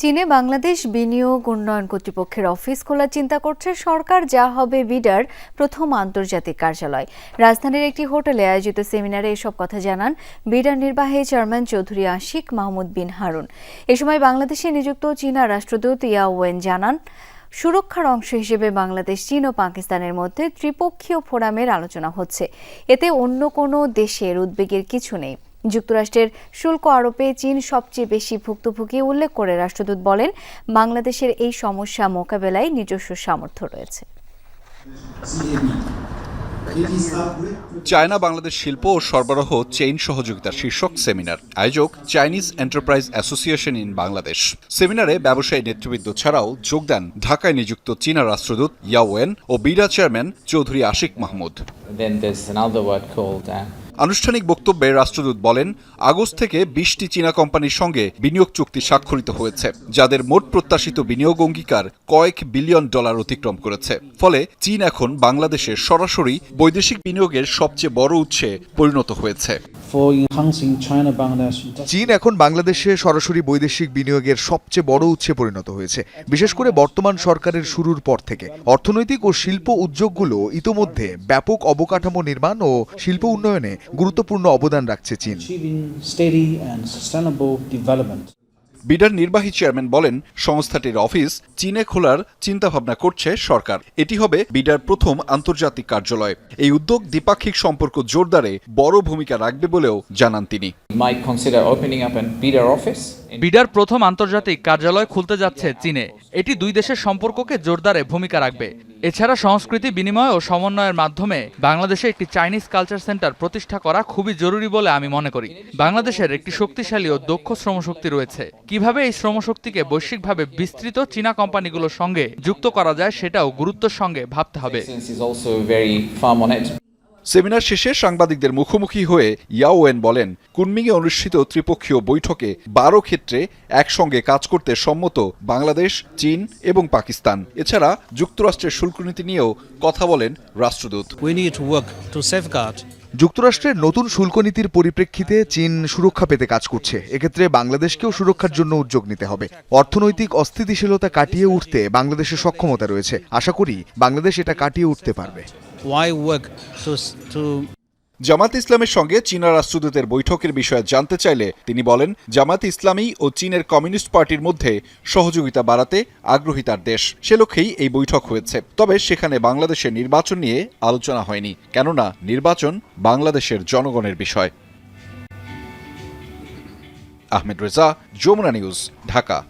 চীনে বাংলাদেশ বিনিয়োগ উন্নয়ন কর্তৃপক্ষের অফিস খোলার চিন্তা করছে সরকার, যা হবে বিডার প্রথম আন্তর্জাতিক কার্যালয়। রাজধানীর একটি হোটেলে আয়োজিত সেমিনারে এসব কথা জানান বিডার নির্বাহী চেয়ারম্যান চৌধুরী আশিক মাহমুদ বিন হারুন। এ সময় বাংলাদেশে নিযুক্ত চীনা রাষ্ট্রদূত ইয়া ওয়েন জানান, সুরক্ষার অংশ হিসেবে বাংলাদেশ, চীন ও পাকিস্তানের মধ্যে ত্রিপক্ষীয় ফোরামের আলোচনা হচ্ছে। এতে অন্য কোনো দেশের উদ্বেগের কিছু নেই। যুক্তরাষ্ট্রের শুল্ক আরোপে চীন সবচেয়ে বেশি ভুক্তভোগী উল্লেখ করে রাষ্ট্রদূত বলেন বাংলাদেশের এই সমস্যা মোকাবেলায় নিজস্ব সামর্থ্য রয়েছে। চায়না বাংলাদেশ শিল্প ও সরবরাহ চেইন সহযোগিতা শীর্ষক সেমিনার। আয়োজক Chinese enterprise association in Bangladesh. সেমিনারে ব্যবসায়ী নেতৃবৃন্দ ছাড়াও যোগ দেন ঢাকায় নিযুক্ত চীনা রাষ্ট্রদূত ইয়াওয়েন ও বিডা চেয়ারম্যান চৌধুরী আশিক মাহমুদ। আনুষ্ঠানিক বক্তব্যে রাষ্ট্রদূত বলেন, আগস্ট থেকে বিশটি চীনা কোম্পানির সঙ্গে বিনিয়োগ চুক্তি স্বাক্ষরিত হয়েছে, যাদের মোট প্রত্যাশিত বিনিয়োগ অঙ্গীকার কয়েক বিলিয়ন ডলার অতিক্রম করেছে। ফলে চীন এখন বাংলাদেশের সরাসরি বৈদেশিক বিনিয়োগের সবচেয়ে বড় উৎসে পরিণত হয়েছে। চীন এখন বাংলাদেশে সরাসরি বৈদেশিক বিনিয়োগের সবচেয়ে বড় উৎসে পরিণত হয়েছে বিশেষ করে বর্তমান সরকারের শুরুর পর থেকে। অর্থনৈতিক ও শিল্প উদ্যোগগুলো ইতোমধ্যে ব্যাপক অবকাঠামো নির্মাণ ও শিল্প উন্নয়নে গুরুত্বপূর্ণ অবদান রাখছে চীন। বিডার নির্বাহী চেয়ারম্যান বলেন সংস্থাটির অফিস চীনে খোলার চিন্তাভাবনা করছে সরকার। এটি হবে বিডার প্রথম আন্তর্জাতিক কার্যালয়। এই উদ্যোগ দ্বিপাক্ষিক সম্পর্ক জোরদারে বড় ভূমিকা রাখবে বলেও জানান তিনি। বিডার প্রথম আন্তর্জাতিক কার্যালয় খুলতে যাচ্ছে চীনে। এটি দুই দেশের সম্পর্ককে জোরদারে ভূমিকা রাখবে। এছাড়া সংস্কৃতি বিনিময় ও সমন্বয়ের মাধ্যমে বাংলাদেশে একটি চাইনিজ কালচার সেন্টার প্রতিষ্ঠা করা খুবই জরুরি বলে আমি মনে করি। বাংলাদেশের একটি শক্তিশালী ও দক্ষ শ্রমশক্তি রয়েছে। কীভাবে এই শ্রমশক্তিকে বৈশ্বিকভাবে বিস্তৃত চীনা কোম্পানিগুলোর সঙ্গে যুক্ত করা যায় সেটাও গুরুত্বের সঙ্গে ভাবতে হবে। সেমিনার শেষে সাংবাদিকদের মুখোমুখি হয়ে ইয়াওয়েন বলেন, কুনমিংয়ে অনুষ্ঠিত ত্রিপক্ষীয় বৈঠকে বারো ক্ষেত্রে একসঙ্গে কাজ করতে সম্মত বাংলাদেশ, চীন এবং পাকিস্তান। এছাড়া যুক্তরাষ্ট্রের শুল্কনীতি নিয়েও কথা বলেন রাষ্ট্রদূত। যুক্তরাষ্ট্রের নতুন শুল্ক নীতির পরিপ্রেক্ষিতে চীন সুরক্ষা পেতে কাজ করছে। এক্ষেত্রে বাংলাদেশকেও সুরক্ষার জন্য উদ্যোগ নিতে হবে। অর্থনৈতিক অস্থিতিশীলতা কাটিয়ে উঠতে বাংলাদেশের সক্ষমতা রয়েছে। আশা করি বাংলাদেশ এটা কাটিয়ে উঠতে পারবে। জামাত ইসলামের সঙ্গে চীনা রাষ্ট্রদূতের বৈঠকের বিষয়ে জানতে চাইলে তিনি বলেন, জামাত ইসলামী ও চীনের কমিউনিস্ট পার্টির মধ্যে সহযোগিতা বাড়াতে আগ্রহী তার দেশ। সে লক্ষ্যেই এই বৈঠক হয়েছে। তবে সেখানে বাংলাদেশের নির্বাচন নিয়ে আলোচনা হয়নি, কেননা নির্বাচন বাংলাদেশের জনগণের বিষয়। আহমেদ রেজা, যমুনা নিউজ, ঢাকা।